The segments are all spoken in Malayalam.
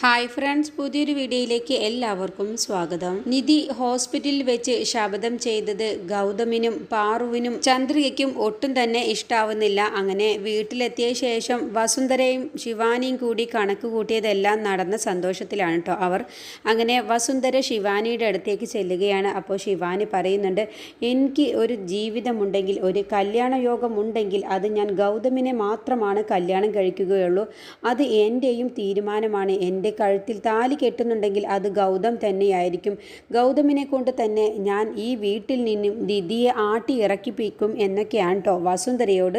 ഹായ് ഫ്രണ്ട്സ് പുതിയൊരു വീഡിയോയിലേക്ക് എല്ലാവർക്കും സ്വാഗതം. നിധി ഹോസ്പിറ്റലിൽ വെച്ച് ശപഥം ചെയ്തത് ഗൗതമിനും പാറുവിനും ചന്ദ്രികയ്ക്കും ഒട്ടും തന്നെ ഇഷ്ടാവുന്നില്ല. അങ്ങനെ വീട്ടിലെത്തിയ ശേഷം വസുന്ധരയും ശിവാനിയും കൂടി കണക്ക് കൂട്ടിയതെല്ലാം നടന്ന സന്തോഷത്തിലാണ് കേട്ടോ അവർ. അങ്ങനെ വസുന്ധര ശിവാനിയുടെ അടുത്തേക്ക് ചെല്ലുകയാണ്. അപ്പോൾ ശിവാനി പറയുന്നുണ്ട് എനിക്ക് ഒരു ജീവിതമുണ്ടെങ്കിൽ ഒരു കല്യാണ യോഗമുണ്ടെങ്കിൽ അത് ഞാൻ ഗൗതമിനെ മാത്രമാണ് കല്യാണം കഴിക്കുകയുള്ളൂ. അത് എന്റെയും തീരുമാനമാണ്. എന്റെ കഴുത്തിൽ താലി കെട്ടുന്നുണ്ടെങ്കിൽ അത് ഗൗതം തന്നെയായിരിക്കും. ഗൗതമിനെ കൊണ്ട് തന്നെ ഞാൻ ഈ വീട്ടിൽ നിന്നും ദിദിയെ ആട്ടി ഇറക്കിപ്പിക്കും എന്നൊക്കെയാണ് കേട്ടോ വസുന്ധരയോട്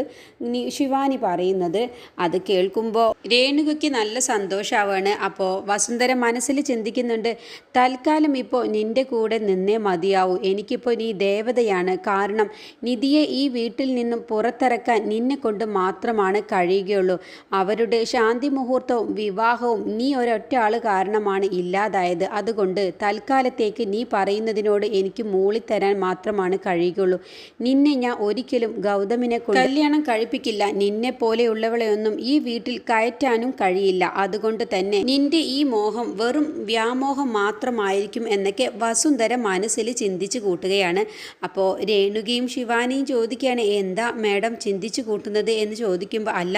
ശിവാനി പറയുന്നത്. അത് കേൾക്കുമ്പോൾ രേണുകയ്ക്ക് നല്ല സന്തോഷമാവാണ് അപ്പോൾ വസുന്ധര മനസ്സിൽ ചിന്തിക്കുന്നുണ്ട് തൽക്കാലം ഇപ്പോൾ നിന്റെ കൂടെ നിന്നേ മതിയാവൂ. എനിക്കിപ്പോൾ നീ ദേവതയാണ്. കാരണം നിധിയെ ഈ വീട്ടിൽ നിന്നും പുറത്തിറക്കാൻ നിന്നെ കൊണ്ട് മാത്രമാണ് കഴിയുകയുള്ളൂ. അവരുടെ ശാന്തി മുഹൂർത്തവും വിവാഹവും നീ ഒരൊറ്റ ആൾ കാരണമാണ് ഇല്ലാതായത്. അതുകൊണ്ട് തൽക്കാലത്തേക്ക് നീ പറയുന്നതിനോട് എനിക്ക് മൂളിത്തരാൻ മാത്രമാണ് കഴിയുകയുള്ളൂ. നിന്നെ ഞാൻ ഒരിക്കലും ഗൗതമിനെ കല്യാണം കഴിപ്പിക്കില്ല. നിന്നെ പോലെയുള്ളവളെയൊന്നും ഈ വീട്ടിൽ കയറ്റാനും കഴിയില്ല. അതുകൊണ്ട് തന്നെ നിന്റെ ഈ മോഹം വെറും വ്യാമോഹം മാത്രമായിരിക്കും എന്നൊക്കെ വസുന്ധര മനസ്സിൽ ചിന്തിച്ചു കൂട്ടുകയാണ്. അപ്പോൾ രേണുകയും ശിവാനിയും ചോദിക്കുകയാണ് എന്താ മാഡം ചിന്തിച്ചു കൂട്ടുന്നത്? എന്ന് ചോദിക്കുമ്പോൾ അല്ല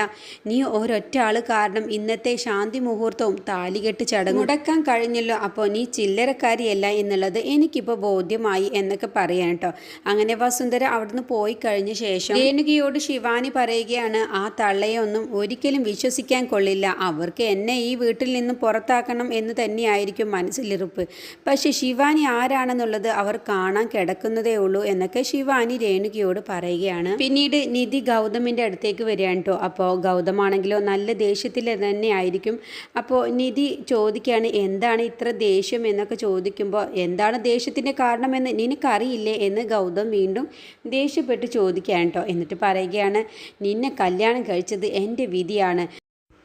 നീ ഒരൊറ്റ ആൾ കാരണം ഇന്നത്തെ ശാന്തി മുഹൂർത്തവും താലികെട്ട് ചടങ്ങ്. മുടക്കാൻ കഴിഞ്ഞല്ലോ. അപ്പോൾ നീ ചില്ലറക്കാരിയല്ല എന്നുള്ളത് എനിക്കിപ്പോൾ ബോധ്യമായി എന്നൊക്കെ പറയാൻ കേട്ടോ അങ്ങനെ വസുന്ധര അവിടുന്ന് പോയി കഴിഞ്ഞ ശേഷം രേണുകയോട് ശിവാനി പറയുകയാണ് ആ തള്ളയൊന്നും ഒരിക്കലും വിശ്വസിക്കാൻ കൊള്ളില്ല. അവർക്ക് എന്നെ ഈ വീട്ടിൽ നിന്നും പുറത്താക്കണം എന്ന് തന്നെയായിരിക്കും മനസ്സിലിറുപ്പ് പക്ഷെ ശിവാനി ആരാണെന്നുള്ളത് അവർ കാണാൻ കിടക്കുന്നതേ ഉള്ളൂ എന്നൊക്കെ ശിവാനി രേണുകയോട് പറയുകയാണ്. പിന്നീട് നിധി ഗൗതമിന്റെ അടുത്തേക്ക് വരികയാണ് കേട്ടോ അപ്പോൾ ഗൗതമാണെങ്കിലോ നല്ല ദേഷ്യത്തിൽ തന്നെ ആയിരിക്കും. അപ്പോൾ നിധി ചോദിക്കുകയാണ് എന്താണ് ഇത്ര ദേഷ്യം എന്നൊക്കെ ചോദിക്കുമ്പോൾ എന്താണ് ദേഷ്യത്തിന്റെ കാരണമെന്ന് നിനക്കറിയില്ലേ എന്ന് ഗൗതം വീണ്ടും ദേഷ്യപ്പെട്ട് ചോദിക്കുകയാണ് കേട്ടോ എന്നിട്ട് പറയുകയാണ് നിന്നെ കല്യാണം കഴിച്ചത് എന്റെ വിധിയാണ്.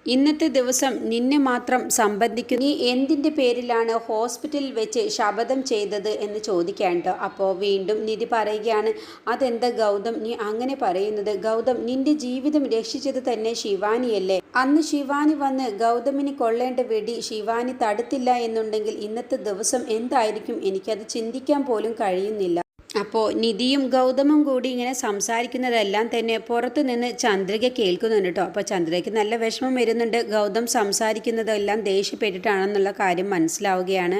ഇന്നത്തെ ദിവസം നിന്നെ മാത്രം സംബന്ധിക്കും നീ എന്തിന്റെ പേരിലാണ് ഹോസ്പിറ്റലിൽ വെച്ച് ശപഥം ചെയ്തത് എന്ന് ചോദിക്കാണ്ട് അപ്പോൾ വീണ്ടും നിധി പറയുകയാണ് അതെന്താ ഗൗതം? നീ അങ്ങനെ പറയുന്നത്. ഗൗതം നിന്റെ ജീവിതം രക്ഷിച്ചത് തന്നെ ശിവാനിയല്ലേ? അന്ന് ശിവാനി വന്ന് ഗൗതമിനെ കൊള്ളേണ്ട വെടി ശിവാനി തടുത്തില്ല എന്നുണ്ടെങ്കിൽ ഇന്നത്തെ ദിവസം എന്തായിരിക്കും? എനിക്കത് ചിന്തിക്കാൻ പോലും കഴിയുന്നില്ല. അപ്പോൾ നിധിയും ഗൗതമും കൂടി ഇങ്ങനെ സംസാരിക്കുന്നതെല്ലാം തന്നെ പുറത്തു നിന്ന് ചന്ദ്രിക കേൾക്കുന്നുണ്ട് കേട്ടോ അപ്പോൾ ചന്ദ്രികയ്ക്ക് നല്ല വിഷമം വരുന്നുണ്ട്. ഗൗതം സംസാരിക്കുന്നതെല്ലാം ദേഷ്യപ്പെട്ടിട്ടാണെന്നുള്ള കാര്യം മനസ്സിലാവുകയാണ്.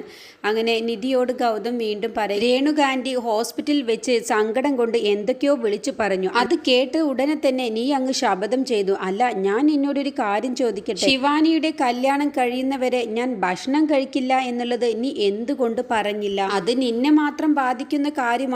അങ്ങനെ നിധിയോട് ഗൗതം വീണ്ടും പറയും രേണുഗാന്ധി ഹോസ്പിറ്റലിൽ വെച്ച് സങ്കടം കൊണ്ട് എന്തൊക്കെയോ വിളിച്ചു പറഞ്ഞു. അത് കേട്ട് ഉടനെ തന്നെ നീ അങ്ങ് ശപഥം ചെയ്തു. അല്ല ഞാൻ നിന്നോടൊരു കാര്യം ചോദിക്കട്ടെ? ശിവാനിയുടെ കല്യാണം കഴിയുന്നവരെ ഞാൻ ഭക്ഷണം കഴിക്കില്ല എന്നുള്ളത് നീ എന്തുകൊണ്ട് പറഞ്ഞില്ല? അത് നിന്നെ മാത്രം ബാധിക്കുന്ന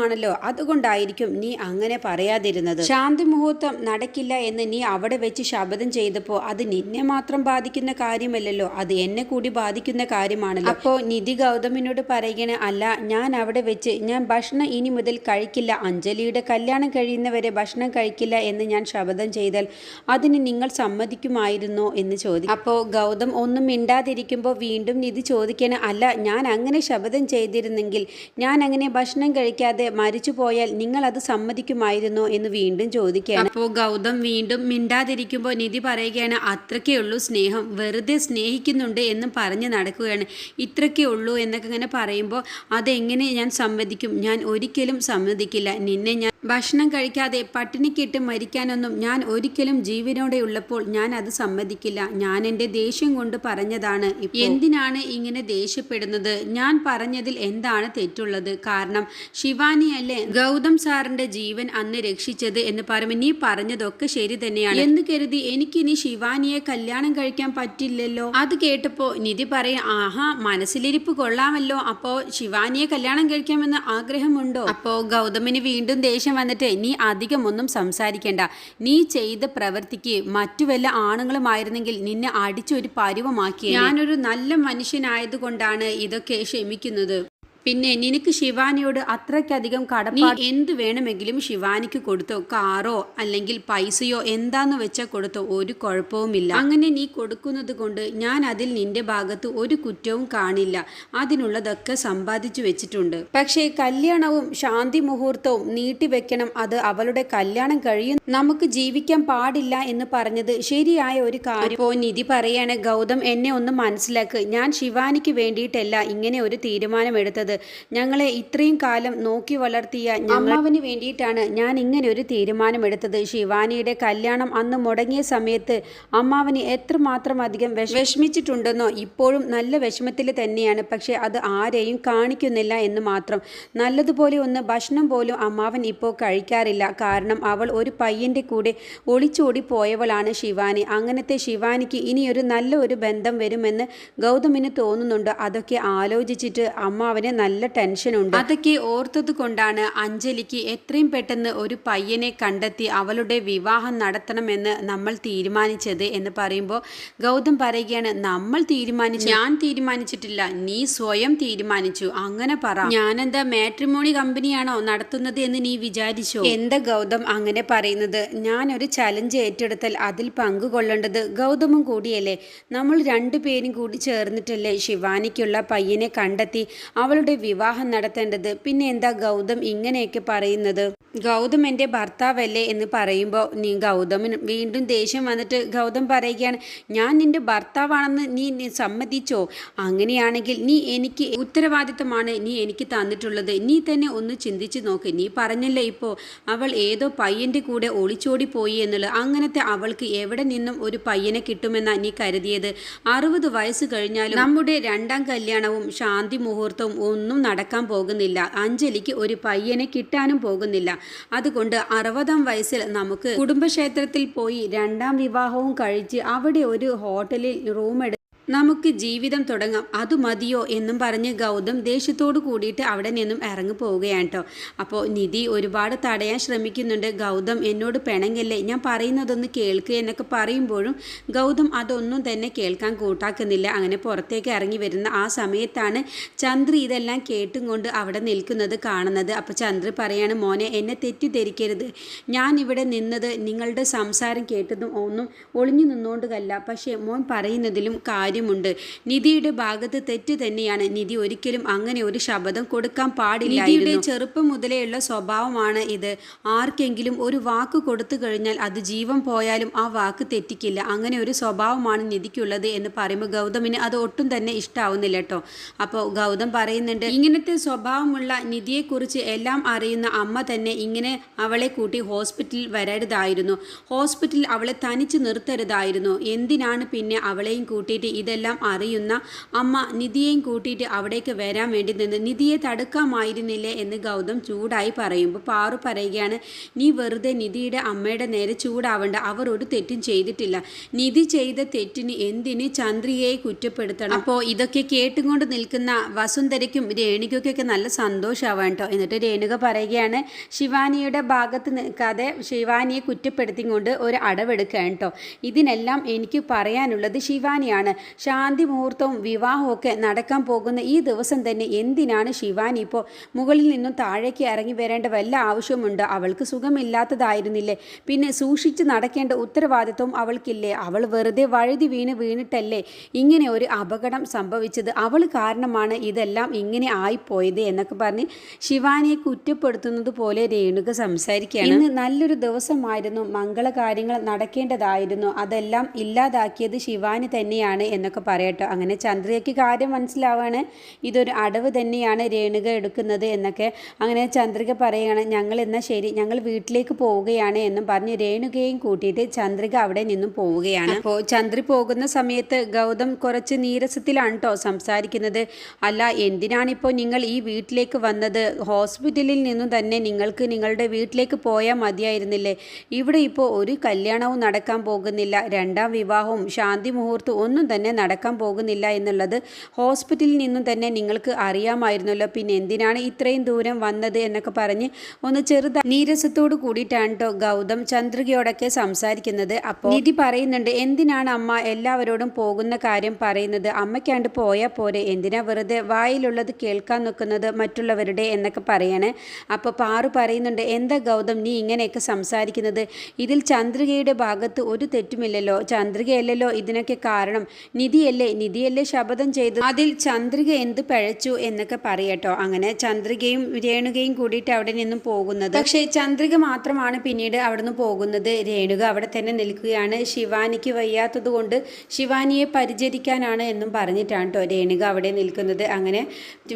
കാര്യമാണല്ലോ അതുകൊണ്ടായിരിക്കും നീ അങ്ങനെ പറയാതിരുന്നത്. ശാന്തി മുഹൂർത്തം നടക്കില്ല എന്ന് നീ അവിടെ വെച്ച് ശപഥം ചെയ്തപ്പോൾ അത് നിന്നെ മാത്രം ബാധിക്കുന്ന കാര്യമല്ലല്ലോ. അത് എന്നെ കൂടി ബാധിക്കുന്ന കാര്യമാണല്ലോ. അപ്പോൾ നിധി ഗൗതമിനോട് പറയുകയാണ് അല്ല ഞാൻ അവിടെ വെച്ച് ഞാൻ ഭക്ഷണം ഇനി മുതൽ കഴിക്കില്ല. അഞ്ജലിയുടെ കല്യാണം കഴിയുന്നവരെ ഭക്ഷണം കഴിക്കില്ല എന്ന് ഞാൻ ശപഥം ചെയ്താൽ അതിന് നിങ്ങൾ സമ്മതിക്കുമായിരുന്നോ? എന്ന് ചോദിക്കും. അപ്പോൾ ഗൗതം ഒന്നും മിണ്ടാതിരിക്കുമ്പോൾ വീണ്ടും നിധി ചോദിക്കണ അല്ല ഞാൻ അങ്ങനെ ശപഥം ചെയ്തിരുന്നെങ്കിൽ ഞാൻ അങ്ങനെ ഭക്ഷണം കഴിക്കാതെ മരിച്ചു പോയാൽ നിങ്ങൾ അത് സമ്മതിക്കുമായിരുന്നോ എന്ന് വീണ്ടും ചോദിക്കുകയാണ്. അപ്പോൾ ഗൗതം വീണ്ടും മിണ്ടാതിരിക്കുമ്പോൾ നിധി പറയുകയാണ് അത്രയ്ക്കേ ഉള്ളൂ സ്നേഹം വെറുതെ സ്നേഹിക്കുന്നുണ്ട് എന്ന് പറഞ്ഞ് നടക്കുകയാണ്. ഇത്രയ്ക്കേ ഉള്ളൂ എന്നൊക്കെ ഇങ്ങനെ പറയുമ്പോൾ അതെങ്ങനെ ഞാൻ സമ്മതിക്കും? ഞാൻ ഒരിക്കലും സമ്മതിക്കില്ല. നിന്നെ ഞാൻ ഭക്ഷണം കഴിക്കാതെ പട്ടിണിക്കിട്ട് മരിക്കാനൊന്നും ഞാൻ ഒരിക്കലും ജീവനോടെ ഉള്ളപ്പോൾ ഞാൻ അത് സമ്മതിക്കില്ല. ഞാൻ എന്റെ ദേഷ്യം കൊണ്ട് പറഞ്ഞതാണ്. എന്തിനാണ് ഇങ്ങനെ ദേഷ്യപ്പെടുന്നത്? ഞാൻ പറഞ്ഞതിൽ എന്താണ് തെറ്റുള്ളത്? കാരണം ശിവാനിയല്ലേ ഗൗതം സാറിന്റെ ജീവൻ അന്ന് രക്ഷിച്ചത് എന്ന് പറയുമ്പോൾ നീ പറഞ്ഞതൊക്കെ ശരി തന്നെയാണ്. എന്ന് കരുതി എനിക്കിനി ശിവാനിയെ കല്യാണം കഴിക്കാൻ പറ്റില്ലല്ലോ? അത് കേട്ടപ്പോ നിധി പറയും ആഹാ മനസ്സിലിരിപ്പ് കൊള്ളാമല്ലോ. അപ്പോ ശിവാനിയെ കല്യാണം കഴിക്കാമെന്ന് ആഗ്രഹമുണ്ടോ? അപ്പോ ഗൗതമിന് വീണ്ടും ദേഷ്യം വന്നിട്ട് നീ അധികമൊന്നും സംസാരിക്കേണ്ട. നീ ചെയ്ത പ്രവൃത്തിക്ക് മറ്റു വല്ല ആണുങ്ങളുമായിരുന്നെങ്കിൽ നിന്നെ അടിച്ചൊരു പരുവമാക്കി ഞാനൊരു നല്ല മനുഷ്യനായതുകൊണ്ടാണ് ഇതൊക്കെ ക്ഷമിക്കുന്നത്. പിന്നെ നിനക്ക് ശിവാനിയോട് അത്രയ്ക്കധികം കടം നീ എന്ത് വേണമെങ്കിലും ശിവാനിക്ക് കൊടുത്തോ കാറോ അല്ലെങ്കിൽ പൈസയോ എന്താന്ന് വെച്ചാൽ കൊടുത്തോ ഒരു കുഴപ്പവുമില്ല. അങ്ങനെ നീ കൊടുക്കുന്നത് കൊണ്ട് ഞാൻ അതിൽ നിന്റെ ഭാഗത്ത് ഒരു കുറ്റവും കാണില്ല. അതിനുള്ളതൊക്കെ സമ്പാദിച്ചു വെച്ചിട്ടുണ്ട്. പക്ഷേ കല്യാണവും ശാന്തി മുഹൂർത്തവും നീട്ടിവെക്കണം അത് അവളുടെ കല്യാണം കഴിയും നമുക്ക് ജീവിക്കാൻ പാടില്ല എന്ന് പറഞ്ഞത് ശരിയായ ഒരു കാര്യം. ഇപ്പോൾ നിധി പറയാണ് ഗൗതം എന്നെ ഒന്ന് മനസ്സിലാക്ക്. ഞാൻ ശിവാനിക്ക് വേണ്ടിയിട്ടല്ല ഇങ്ങനെ ഒരു തീരുമാനമെടുത്തത്. ഞങ്ങളെ ഇത്രയും കാലം നോക്കി വളർത്തിയ അമ്മാവന് വേണ്ടിയിട്ടാണ് ഞാൻ ഇങ്ങനെ ഒരു തീരുമാനമെടുത്തത്. ശിവാനിയുടെ കല്യാണം അന്ന് മുടങ്ങിയ സമയത്ത് അമ്മാവന് എത്രമാത്രം അധികം വിഷ- വിഷമിച്ചിട്ടുണ്ടെന്നോ? ഇപ്പോഴും നല്ല വിഷമത്തിൽ തന്നെയാണ്. പക്ഷേ അത് ആരെയും കാണിക്കുന്നില്ല എന്ന് മാത്രം. നല്ലതുപോലെ ഒന്ന് ഭക്ഷണം പോലും അമ്മാവൻ ഇപ്പോൾ കഴിക്കാറില്ല. കാരണം അവൾ ഒരു പയ്യന്റെ കൂടെ ഒളിച്ചോടി പോയവളാണ് ശിവാനി. അങ്ങനത്തെ ശിവാനിക്ക് ഇനിയൊരു നല്ല ഒരു ബന്ധം വരുമെന്ന് ഗൗതമിന് തോന്നുന്നുണ്ട്. അതൊക്കെ ആലോചിച്ചിട്ട് അമ്മാവന് നല്ല ടെൻഷനുണ്ട് അതൊക്കെ ഓർത്തത് കൊണ്ടാണ് അഞ്ജലിക്ക് എത്രയും പെട്ടെന്ന് ഒരു പയ്യനെ കണ്ടെത്തി അവളുടെ വിവാഹം നടത്തണമെന്ന് നമ്മൾ തീരുമാനിച്ചത് എന്ന് പറയുമ്പോൾ ഗൗതം പറയുകയാണ് നമ്മൾ തീരുമാനിച്ചു ഞാൻ തീരുമാനിച്ചിട്ടില്ല നീ സ്വയം തീരുമാനിച്ചു അങ്ങനെ പറ. ഞാനെന്താ മാട്രിമോണി കമ്പനിയാണോ നടത്തുന്നത് എന്ന് നീ വിചാരിച്ചോ? എന്താ ഗൗതം അങ്ങനെ പറയുന്നത്? ഞാനൊരു ചലഞ്ച് ഏറ്റെടുത്താൽ അതിൽ പങ്കുകൊള്ളേണ്ടത് ഗൗതമും കൂടിയല്ലേ? നമ്മൾ രണ്ടുപേരും കൂടി ചേർന്നിട്ടല്ലേ ശിവാനിക്കുള്ള പയ്യനെ കണ്ടെത്തി അവളുടെ വിവാഹം നടത്തേണ്ടത്. പിന്നെ എന്താ ഗൗതം ഇങ്ങനെയൊക്കെ പറയുന്നത്? ഗൗതം എന്റെ ഭർത്താവല്ലേ എന്ന് പറയുമ്പോൾ നീ ഗൗതമിന് വീണ്ടും ദേഷ്യം വന്നിട്ട് ഗൗതം പറയുകയാണ് ഞാൻ നിന്റെ ഭർത്താവാണെന്ന് നീ സമ്മതിച്ചോ? അങ്ങനെയാണെങ്കിൽ നീ എനിക്ക് ഉത്തരവാദിത്തമാണ് നീ എനിക്ക് തന്നിട്ടുള്ളത്. നീ തന്നെ ഒന്ന് ചിന്തിച്ച് നോക്ക്. നീ പറഞ്ഞല്ലേ ഇപ്പോൾ അവൾ ഏതോ പയ്യന്റെ കൂടെ ഒളിച്ചോടി പോയി എന്നുള്ളത്. അങ്ങനത്തെ അവൾക്ക് എവിടെ നിന്നും ഒരു പയ്യനെ കിട്ടുമെന്നാണ് നീ കരുതിയത്? അറുപത് വയസ്സ് കഴിഞ്ഞാലും നമ്മുടെ രണ്ടാം കല്യാണവും ശാന്തി മുഹൂർത്തവും ഒന്നും നടക്കാൻ പോകുന്നില്ല. അഞ്ജലിക്ക് ഒരു പയ്യനെ കിട്ടാനും പോകുന്നില്ല. അതുകൊണ്ട് അറുപതാം വയസ്സിൽ നമുക്ക് കുടുംബക്ഷേത്രത്തിൽ പോയി രണ്ടാം വിവാഹവും കഴിച്ച് അവിടെ ഒരു ഹോട്ടലിൽ റൂം എടുത്ത് നമുക്ക് ജീവിതം തുടങ്ങാം. അത് മതിയോ എന്നും പറഞ്ഞ് ഗൗതം ദേഷ്യത്തോട് കൂടിയിട്ട് അവിടെ നിന്നും ഇറങ്ങി പോവുകയാണ് കേട്ടോ. അപ്പോൾ നിധി ഒരുപാട് തടയാൻ ശ്രമിക്കുന്നുണ്ട്. ഗൗതം എന്നോട് പിണങ്ങല്ലേ? ഞാൻ പറയുന്നതൊന്ന് കേൾക്കുക എന്നൊക്കെ പറയുമ്പോഴും ഗൗതം അതൊന്നും തന്നെ കേൾക്കാൻ കൂട്ടാക്കുന്നില്ല. അങ്ങനെ പുറത്തേക്ക് ഇറങ്ങി വരുന്ന ആ സമയത്താണ് ചന്ദ്രി ഇതെല്ലാം കേട്ടും കൊണ്ട് അവിടെ നിൽക്കുന്നത് കാണുന്നത്. അപ്പോൾ ചന്ദ്രി പറയാണ് മോനെ എന്നെ തെറ്റിദ്ധരിക്കരുത്. ഞാൻ ഇവിടെ നിന്നത് നിങ്ങളുടെ സംസാരം കേട്ടതും ഒന്നും ഒളിഞ്ഞു നിന്നുകൊണ്ടല്ല പക്ഷേ മോൻ പറയുന്നതിലും കാര്യമുണ്ട് നിധിയുടെ ഭാഗത്ത് തെറ്റ് തന്നെയാണ്. നിധി ഒരിക്കലും അങ്ങനെ ഒരു ശബ്ദം കൊടുക്കാൻ പാടില്ല നിധിയുടെ ചെറുപ്പം മുതലേയുള്ള സ്വഭാവമാണ് ഇത്. ആർക്കെങ്കിലും ഒരു വാക്ക് കൊടുത്തു കഴിഞ്ഞാൽ അത് ജീവൻ പോയാലും ആ വാക്ക് തെറ്റിക്കില്ല. അങ്ങനെ ഒരു സ്വഭാവമാണ് നിധിക്കുള്ളത് എന്ന് പറയുമ്പോൾ ഗൗതമിന് അത് ഒട്ടും തന്നെ ഇഷ്ടാവുന്നില്ല കേട്ടോ. അപ്പോൾ ഗൗതം പറയുന്നുണ്ട് ഇങ്ങനത്തെ സ്വഭാവമുള്ള നിധിയെക്കുറിച്ച് എല്ലാം അറിയുന്ന അമ്മ തന്നെ ഇങ്ങനെ അവളെ കൂട്ടി ഹോസ്പിറ്റലിൽ വരരുതായിരുന്നു. ഹോസ്പിറ്റലിൽ അവളെ തനിച്ച് നിർത്തരുതായിരുന്നു. എന്തിനാണ് പിന്നെ അവളെയും കൂട്ടിയിട്ട് ഇതെല്ലാം അറിയുന്ന അമ്മ നിധിയെയും കൂട്ടിയിട്ട് അവിടേക്ക് വരാൻ വേണ്ടി നിന്ന് നിധിയെ തടുക്കാമായിരുന്നില്ലേ എന്ന് ഗൗതം ചൂടായി പറയുമ്പോൾ പാറു പറയുകയാണ് നീ വെറുതെ നിധിയുടെ അമ്മയുടെ നേരെ ചൂടാവണ്ട. അവർ ഒരു തെറ്റും ചെയ്തിട്ടില്ല. നിധി ചെയ്ത തെറ്റിന് എന്തിന് ചന്ദ്രികയെ കുറ്റപ്പെടുത്തണം? അപ്പോൾ ഇതൊക്കെ കേട്ടുകൊണ്ട് നിൽക്കുന്ന വസുന്ധരയ്ക്കും രേണുകയ്ക്കൊക്കെ നല്ല സന്തോഷമാവാൻ കേട്ടോ. എന്നിട്ട് രേണുക പറയുകയാണ് ശിവാനിയുടെ ഭാഗത്ത് നിൽക്കാതെ ശിവാനിയെ കുറ്റപ്പെടുത്തിക്കൊണ്ട് ഒരു അടവെടുക്കുകയാണ് കേട്ടോ. ഇതിനെല്ലാം എനിക്ക് പറയാനുള്ളത് ശിവാനിയാണ്. ശാന്തി മുഹൂർത്തവും വിവാഹവും ഒക്കെ നടക്കാൻ പോകുന്ന ഈ ദിവസം തന്നെ എന്തിനാണ് ശിവാനി ഇപ്പോൾ മുകളിൽ നിന്നും താഴേക്ക് ഇറങ്ങി വരേണ്ട വല്ല ആവശ്യമുണ്ട്? അവൾക്ക് സുഖമില്ലാത്തതായിരുന്നില്ലേ? പിന്നെ സൂക്ഷിച്ച് നടക്കേണ്ട ഉത്തരവാദിത്വം അവൾക്കില്ലേ? അവൾ വെറുതെ വഴുതി വീണ് വീണിട്ടല്ലേ ഇങ്ങനെ ഒരു അപകടം സംഭവിച്ചത്? അവൾ കാരണമാണ് ഇതെല്ലാം ഇങ്ങനെ ആയിപ്പോയത് എന്നൊക്കെ പറഞ്ഞ് ശിവാനിയെ കുറ്റപ്പെടുത്തുന്നത് പോലെ രേണുക സംസാരിക്കുകയാണ്. ഇന്ന് നല്ലൊരു ദിവസമായിരുന്നു. മംഗളകാര്യങ്ങൾ നടക്കേണ്ടതായിരുന്നു. അതെല്ലാം ഇല്ലാതാക്കിയത് ശിവാനി തന്നെയാണ് എന്നൊക്കെ പറയട്ടോ. അങ്ങനെ ചന്ദ്രികയ്ക്ക് കാര്യം മനസ്സിലാവുകയാണ് ഇതൊരു അടവ് തന്നെയാണ് രേണുക എടുക്കുന്നത് എന്നൊക്കെ അങ്ങനെ ചന്ദ്രിക പറയുകയാണ് ഞങ്ങൾ എന്നാൽ ശരി ഞങ്ങൾ വീട്ടിലേക്ക് പോവുകയാണ് എന്നും പറഞ്ഞ് രേണുകയും കൂട്ടിയിട്ട് ചന്ദ്രിക അവിടെ നിന്നും പോവുകയാണ്. അപ്പോൾ ചന്ദ്രി പോകുന്ന സമയത്ത് ഗൗതം കുറച്ച് നീരസത്തിലാണ് കേട്ടോ സംസാരിക്കുന്നത്. അല്ല എന്തിനാണിപ്പോൾ നിങ്ങൾ ഈ വീട്ടിലേക്ക് വന്നത്? ഹോസ്പിറ്റലിൽ നിന്നും തന്നെ നിങ്ങൾക്ക് നിങ്ങളുടെ വീട്ടിലേക്ക് പോയാൽ മതിയായിരുന്നില്ലേ? ഇവിടെ ഇപ്പോൾ ഒരു കല്യാണവും നടക്കാൻ പോകുന്നില്ല. രണ്ടാം വിവാഹവും ശാന്തി മുഹൂർത്തവും ഒന്നും തന്നെ തന്നെ നടക്കാൻ പോകുന്നില്ല എന്നുള്ളത് ഹോസ്പിറ്റലിൽ നിന്നും തന്നെ നിങ്ങൾക്ക് അറിയാമായിരുന്നല്ലോ. പിന്നെ എന്തിനാണ് ഇത്രയും ദൂരം വന്നത് എന്നൊക്കെ പറഞ്ഞ് ഒന്ന് ചെറുത നീരസത്തോട് കൂടിയിട്ടാണ് കേട്ടോ ഗൗതം ചന്ദ്രികയോടൊക്കെ സംസാരിക്കുന്നത്. അപ്പോൾ നിധി പറയുന്നുണ്ട് എന്തിനാണ് അമ്മ എല്ലാവരോടും പോകുന്ന കാര്യം പറയുന്നത്? അമ്മയ്ക്കാണ്ട് പോയാൽ പോരെ. എന്തിനാ വെറുതെ വായിലുള്ളത് കേൾക്കാൻ നിൽക്കുന്നത് മറ്റുള്ളവരുടെ? എന്നൊക്കെ പറയണേ. അപ്പോൾ പാറു പറയുന്നുണ്ട് എന്താ ഗൗതം നീ ഇങ്ങനെയൊക്കെ സംസാരിക്കുന്നത്? ഇതിൽ ചന്ദ്രികയുടെ ഭാഗത്ത് ഒരു തെറ്റുമില്ലല്ലോ. ചന്ദ്രികയല്ലല്ലോ ഇതിനൊക്കെ കാരണം. നിധിയല്ലേ നിധിയല്ലേ ശപഥം ചെയ്തു അതിൽ ചന്ദ്രിക എന്ത് പഴച്ചു എന്നൊക്കെ പറയട്ടോ. അങ്ങനെ ചന്ദ്രികയും രേണുകയും കൂടിയിട്ട് അവിടെ നിന്നും പോകുന്നത്. പക്ഷേ ചന്ദ്രിക മാത്രമാണ് പിന്നീട് അവിടെ നിന്ന് പോകുന്നത്. രേണുക അവിടെ തന്നെ നിൽക്കുകയാണ്. ശിവാനിക്ക് വയ്യാത്തത് കൊണ്ട് ശിവാനിയെ പരിചരിക്കാനാണ് എന്നും പറഞ്ഞിട്ടാണ് കേട്ടോ രേണുക അവിടെ നിൽക്കുന്നത്. അങ്ങനെ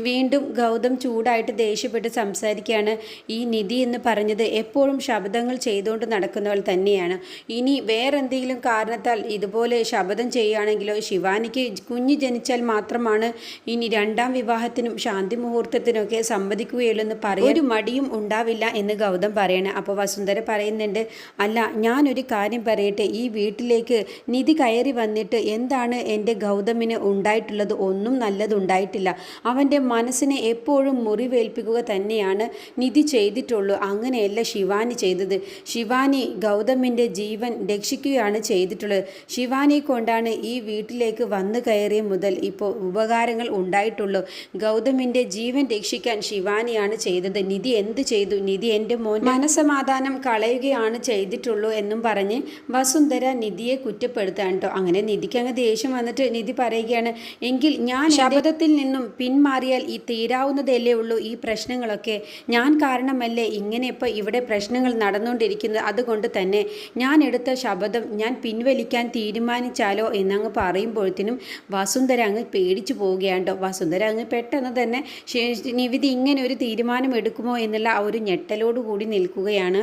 വീണ്ടും ഗൗതം ചൂടായിട്ട് ദേഷ്യപ്പെട്ട് സംസാരിക്കുകയാണ്. ഈ നിധി എന്ന് പറഞ്ഞത് എപ്പോഴും ശബ്ദങ്ങൾ ചെയ്തുകൊണ്ട് നടക്കുന്നവൾ തന്നെയാണ്. ഇനി വേറെന്തെങ്കിലും കാരണത്താൽ ഇതുപോലെ ശബ്ദം ചെയ്യുകയാണെങ്കിലോ ശിവാനിക്ക് കുഞ്ഞ് ജനിച്ചാൽ മാത്രമാണ് ഇനി രണ്ടാം വിവാഹത്തിനും ശാന്തി മുഹൂർത്തത്തിനൊക്കെ സമ്മതിക്കുകയുള്ളൂ എന്ന് പറയും ഒരു മടിയും ഉണ്ടാവില്ല എന്ന് ഗൗതം പറയണം. അപ്പോൾ വസുന്ധര പറയുന്നുണ്ട് അല്ല ഞാനൊരു കാര്യം പറയട്ടെ. ഈ വീട്ടിലേക്ക് നിധി കയറി വന്നിട്ട് എന്താണ് എന്റെ ഗൗതമിന് ഉണ്ടായിട്ടുള്ളത്? ഒന്നും നല്ലതുണ്ടായിട്ടില്ല. അവന്റെ മനസ്സിനെ എപ്പോഴും മുറിവേൽപ്പിക്കുക തന്നെയാണ് നിധി ചെയ്തിട്ടുള്ളൂ. അങ്ങനെയല്ല ശിവാനി ചെയ്തത്. ശിവാനി ഗൗതമിന്റെ ജീവൻ രക്ഷിക്കുകയാണ് ചെയ്തിട്ടുള്ളത്. ശിവാനി കൊണ്ടാണ് ഈ വീട്ടിലേക്ക് വന്നു കയറിയ മുതൽ ഇപ്പോൾ ഉപകാരങ്ങൾ ഉണ്ടായിട്ടുള്ളൂ. ഗൗതമിന്റെ ജീവൻ രക്ഷിക്കാൻ ശിവാനിയാണ് ചെയ്തത്. നിധി എന്ത് ചെയ്തു? നിധി എന്റെ മോൻ മനസമാധാനം കളയുകയാണ് ചെയ്തിട്ടുള്ളൂ എന്നും പറഞ്ഞ് വസുന്ധര നിധിയെ കുറ്റപ്പെടുത്താൻ കേട്ടോ. അങ്ങനെ നിധിക്ക് അങ്ങ് ദേഷ്യം വന്നിട്ട് നിധി പറയുകയാണ് എങ്കിൽ ഞാൻ ശബ്ദത്തിൽ നിന്നും പിന്മാറിയാൽ ഈ തീരാവുന്നതല്ലേ ഉള്ളൂ ഈ പ്രശ്നങ്ങളൊക്കെ? ഞാൻ കാരണമല്ലേ ഇങ്ങനെ ഇപ്പോൾ ഇവിടെ പ്രശ്നങ്ങൾ നടന്നുകൊണ്ടിരിക്കുന്നത്? അതുകൊണ്ട് തന്നെ ഞാൻ എടുത്ത ശബ്ദം ഞാൻ പിൻവലിക്കാൻ തീരുമാനിച്ചാലോ? എന്നങ്ങ് പറയുമ്പോഴത്തേനും വസുന്ധര അങ്ങ് പേടിച്ചു പോവുകയാണ്ടോ? വസുന്ധര അങ്ങ് പെട്ടെന്ന് തന്നെ നിവിധി ഇങ്ങനെ ഒരു തീരുമാനം എടുക്കുമോ എന്നുള്ള ആ ഒരു ഞെട്ടലോടുകൂടി നിൽക്കുകയാണ്.